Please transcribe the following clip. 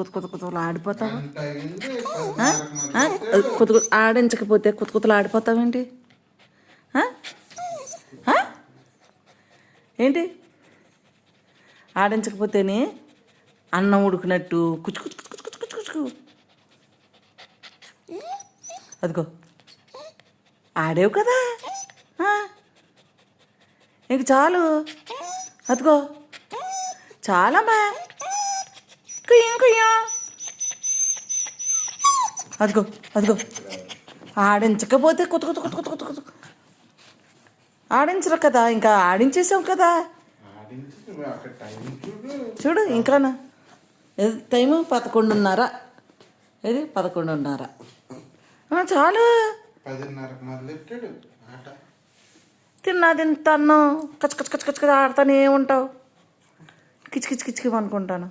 కొత్త కొత్త కొత్తలు ఆడిపోతావా? కొత్త ఆడించకపోతే కొత్త కొత్తలు ఆడిపోతావేంటి? ఏంటి? ఆడించకపోతేనే అన్నం ఉడికినట్టు కుచు కుచు కుచు కుచు కుచు కుచు అదిగో. ఆడేవు కదా? ఇంక చాలు. అదిగో. చాలమ్మా. అదిగో అదిగో. ఆడించకపోతే కొత్త కొత్త కొత్త కొత్త కొత్త. కొత్త ఆడించరు కదా ఇంకా ఆడించేసాం కదా. చూడు ఇంకానా. ఏది టైము పదకొండున్నర. ఏది? పదకొండున్నర. చాలు. తిన్నా తింటాను కచ్చ కచ్చ కచ్చ కచ్చ ఆడుతానే ఉంటావు. కిచ్ కిచ్ కిచ్ అనుకుంటాను.